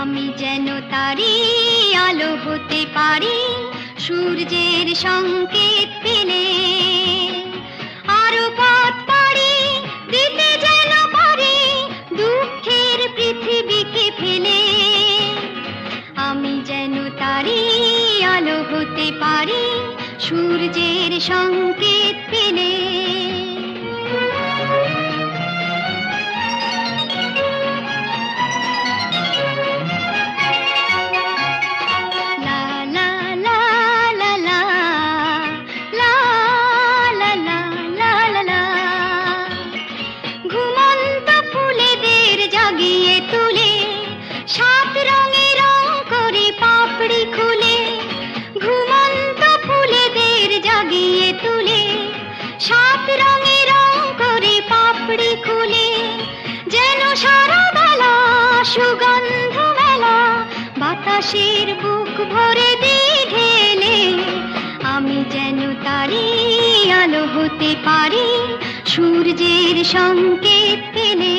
আমি যেন তারি আলো হতে পারি, সূর্যের সংকেত পেলে। আরও পথ পারি দিতে যেন পারি, দুঃখের পৃথিবীকে ফেলে। আমি যেন তারি আলো হতে পারি সূর্যের সংকেত পেলে হতে পারি সূর্যের সংকেত পেলে।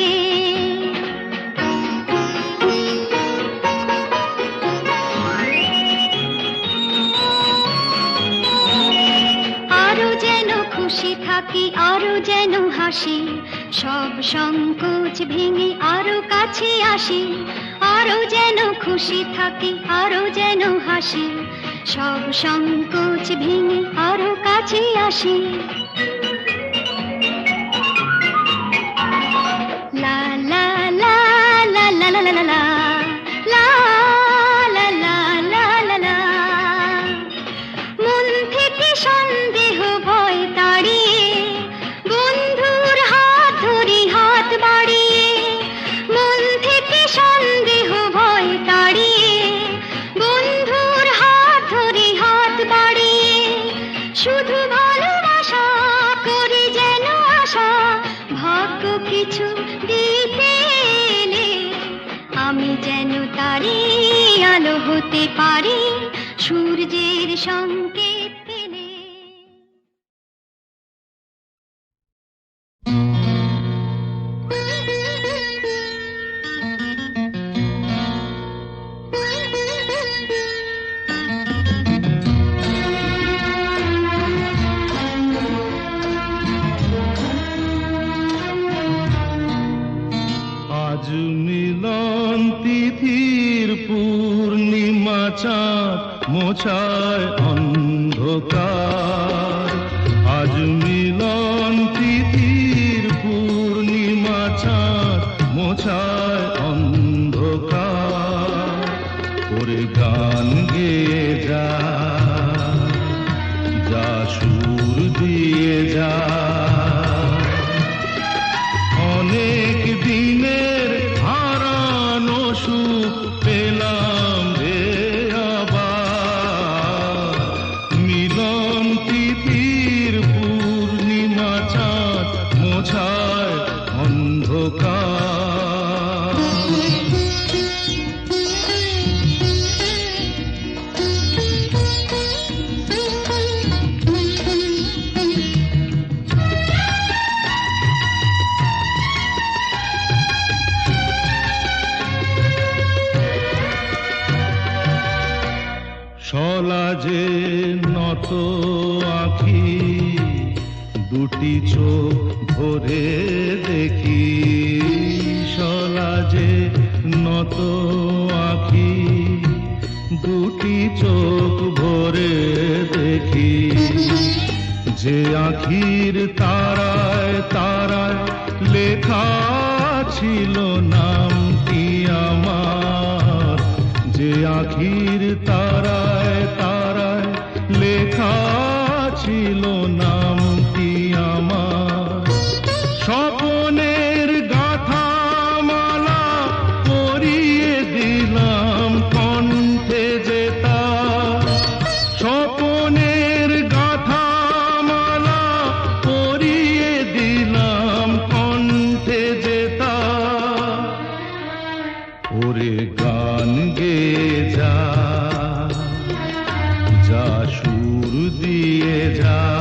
আরও যেন খুশি থাকি, আরও যেন হাসি, সব সংকোচ ভেঙে আরও কাছে আসি। আরও যেন খুশি থাকি, আরও যেন হাসি, সব সংকোচ ভেঙে আরও কাছে আসি। সংকেত মোছায় অন্ধকার ওরে গান গেয়ে যা যা সুর দিয়ে যা। শান্তি আমার? যে আখির তারা দিয়ে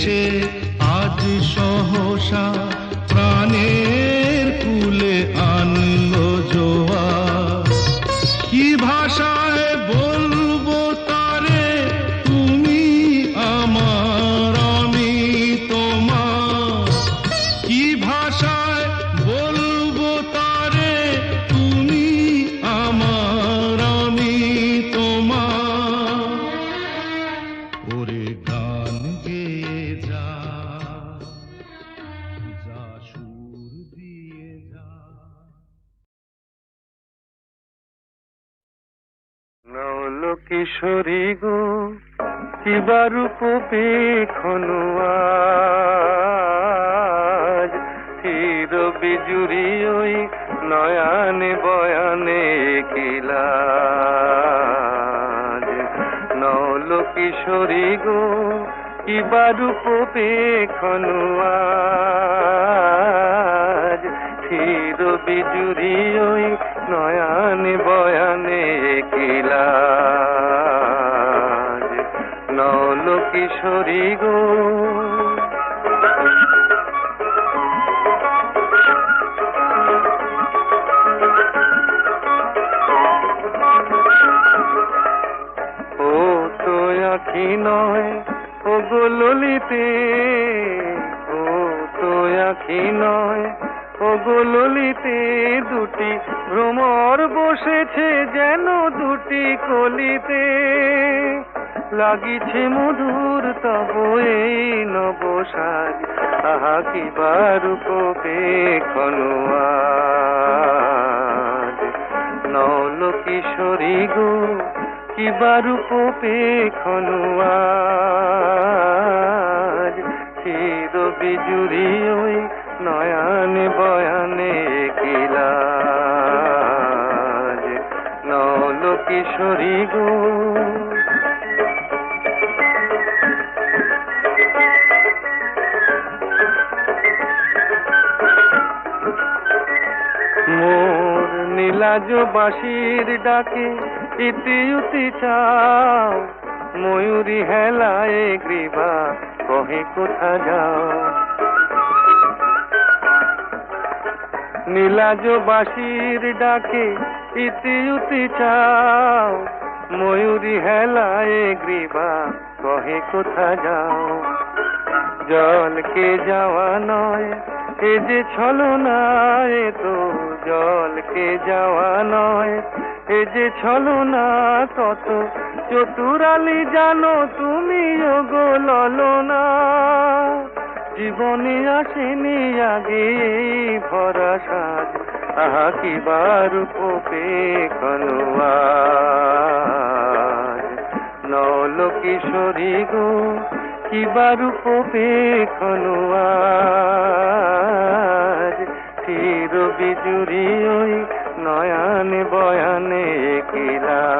শেষে কিশোরী গো কিবারূপ পেখনু আজ চির বিজুরি ওই নয়ানে বয়ানে কিলাজ নল কিশোরী গো কিবারূপ পেখনু আজ চির বিজুরি ওই নয়ানে বয়ানে কিলাজ কিশোরী গো। লাগিছে মধুর তব এই নবসাজ। আহা কি বারুপ পেখনোয়াজ নল কিশোরী গো, কি বারুপ পেখনোয়াজ চির বিজুরি ওই নয়ানে বয়ানে নল কিশোরী গো নীলাজ বাঁশির ডাকে, ইতি উতি চাও। ময়ূরী হেলায় গ্রীবা, কহে কোথা যাও? নীলাজ বাঁশির ডাকে, ইতি উতি চাও। ময়ূরী হেলায় গ্রীবা, কহে কোথা যাও? জলকে যাওয়া নয়, এ যে ছলনা এ তো জলকে যাওয়া নয়। এ যে ছলনা কত চতুরালি জানো তুমি গো ললনা। জীবনে আসেনি আগে ভরা সাজ, আহা কি বারু পোপে নল কিশোরী গো, কি বারু পোপে খনুয়াজ চির বিজুরি ওই নয়ানে বয়ানে কিলাজ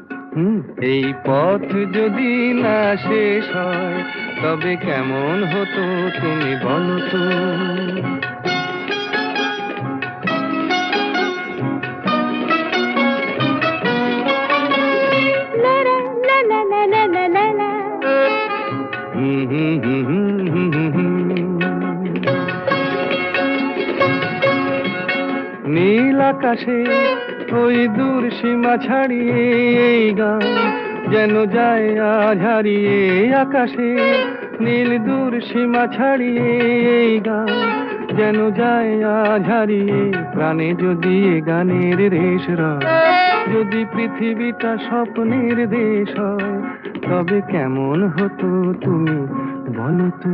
এই পথ যদি না শেষ হয় তবে কেমন হতো তুমি বলো তো? নীল আকাশে ওই দূর সীমা ছাড়িয়ে এই গান যেন যায় আজ হারিয়ে আকাশে। নীল দূর সীমা ছাড়িয়ে এই গান যেন যায় আজ হারিয়ে। প্রাণে যদি গানের রেশ যদি পৃথিবীটা স্বপ্নের দেশ হয়, তবে কেমন হতো তুমি বলো তো?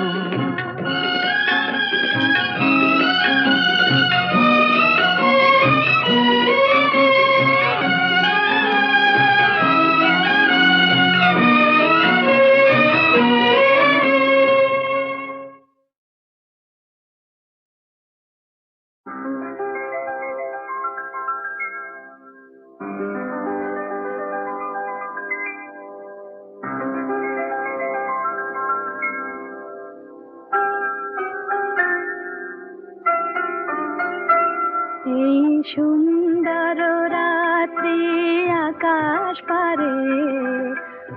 এই সুন্দর রাত্রি আকাশ পারে,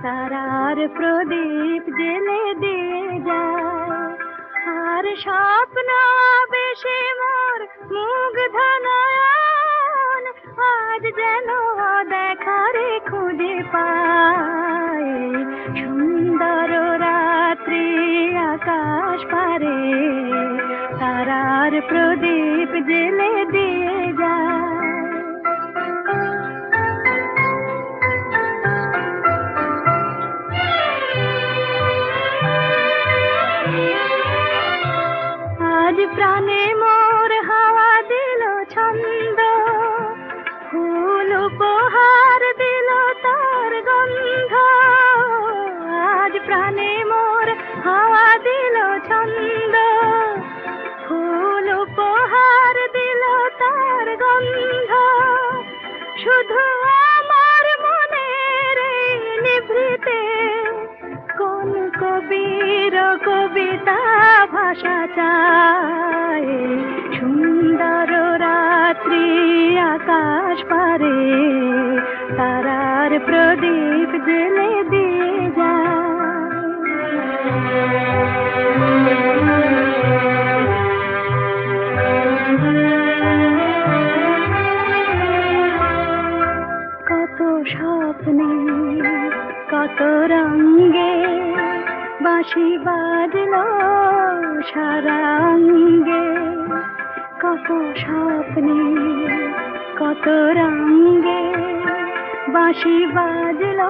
তারার প্রদীপ জেলে দিয়ে যায়। আর স্বপ্ন বেশি মোর নয়ন, আজ যেন দেখারে খুঁজে পায়। সুন্দর রাত্রি আকাশ পারে करार प्रदीप जले दिए সুন্দর রাত্রি আকাশ পারে তারার প্রদীপ জেলে কত রঙ্গে বাঁশি বাজলো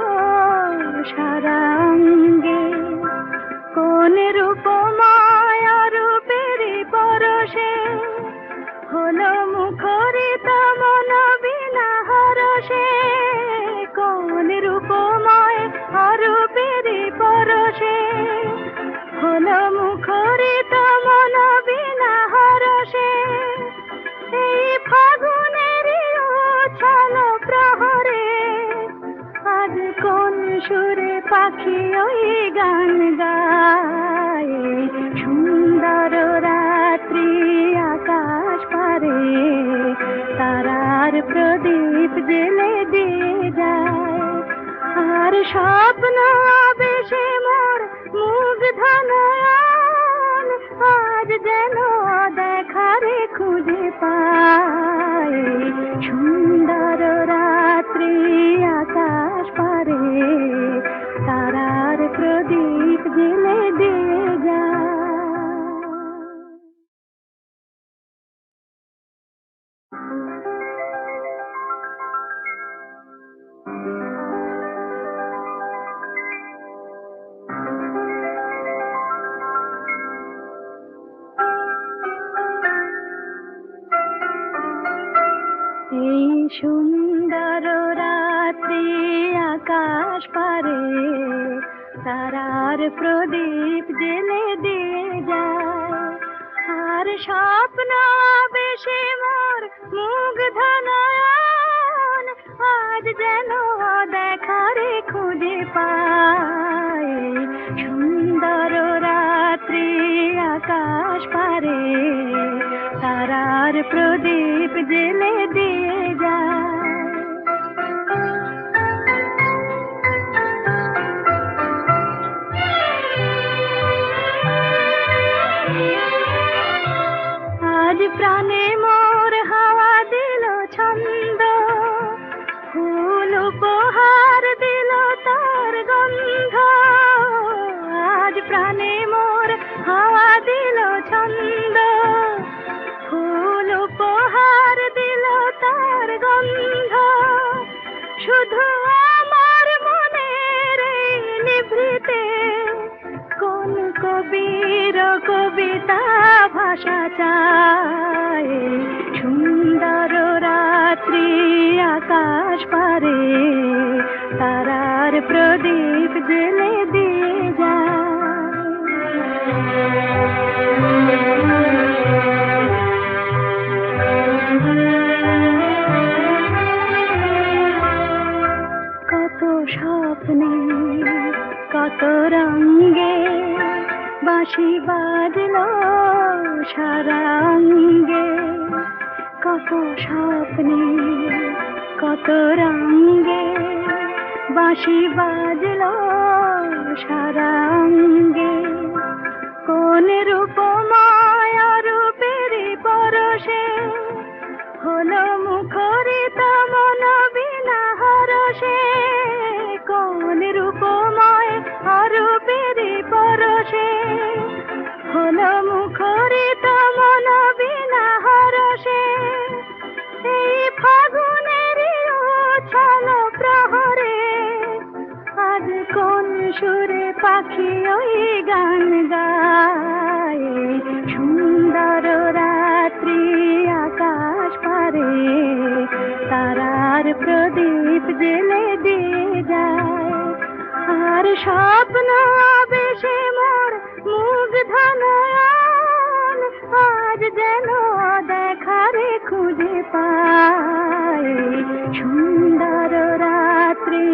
জেলে দিয়ে যায়। আর স্বপ্ন বেশে তারার প্রদীপ জেলে দিয়ে যায়। আর স্বপ্ন বেশি মোর মুখ ধনয়ন আজ যেন দেখারে খুঁজে পায় সুন্দর রাত্রি আকাশ পারে, তারার প্রদীপ জেলে দিয়ে যায়। কবির কবিতা ভাষা চায়। সুন্দর রাত্রি আকাশ পারে তারার প্রদীপ জেলে বাঁশি বাজলো সারাঙ্গে। কত স্বপ্নে কত রঙ্গে বাঁশি বাজল সারাঙ্গে। কোন রূপ পাখি ওই গান গায়। সুন্দর রাত্রি আকাশ পারে। তারার প্রদীপ জেলে দিয়ে যায়। আর স্বপ্ন বেশে মোর মুখ ধনয়ন আজ যেন দেখারে খুঁজে পায়। সুন্দর রাত্রি